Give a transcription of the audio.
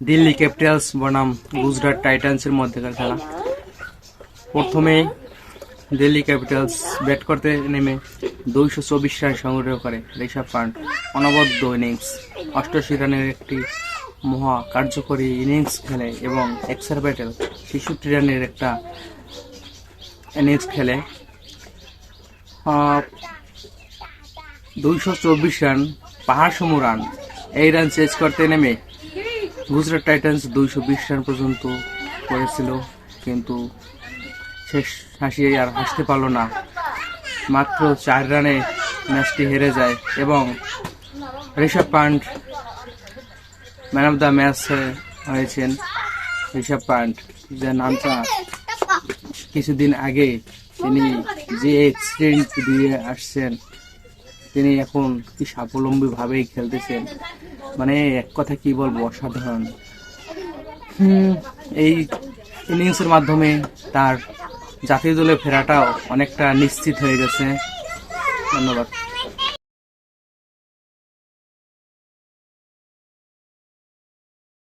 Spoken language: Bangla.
দিল্লি ক্যাপিটালস বনাম, গুজরাট টাইটান্সের মধ্যেকার খেলা। প্রথমে দিল্লি ক্যাপিটালস ব্যাট করতে নেমে দুইশো চব্বিশ রান সংগ্রহ করে ঋষভ পান্ট। অনবদ্য ইনিংস অষ্টাশি রানের একটি মহা কার্যকরী ইনিংস খেলে এবং এক্সার ব্যাটেল ছেষট্টি রানের একটা ইনিংস খেলে। দুইশো চব্বিশ রান পাহাড় সম রান, এই রান চেজ করতে নেমে গুজরাট টাইটান্স দুইশো বিশ রান পর্যন্ত করেছিল, কিন্তু শেষ হাসি আর হাসতে পারল না। মাত্র চার রানে ম্যাচটি হেরে যায় এবং Rishabh Pant man of the match হয়েছেন ঋষভ পান্ট যে নামটা কিছুদিন আগে তিনি যে এক্সিডেন্ট দিয়ে আসছেন। তিনি এখন কি স্বাবলম্বী ভাবেই খেলতেছেন? মানে এক কথা কি বলব, অসাধারণ। এই ইনিংসের মাধ্যমে তার জাতীয় দলে ফেরাটাও অনেকটা নিশ্চিত হয়ে গেছে। ধন্যবাদ।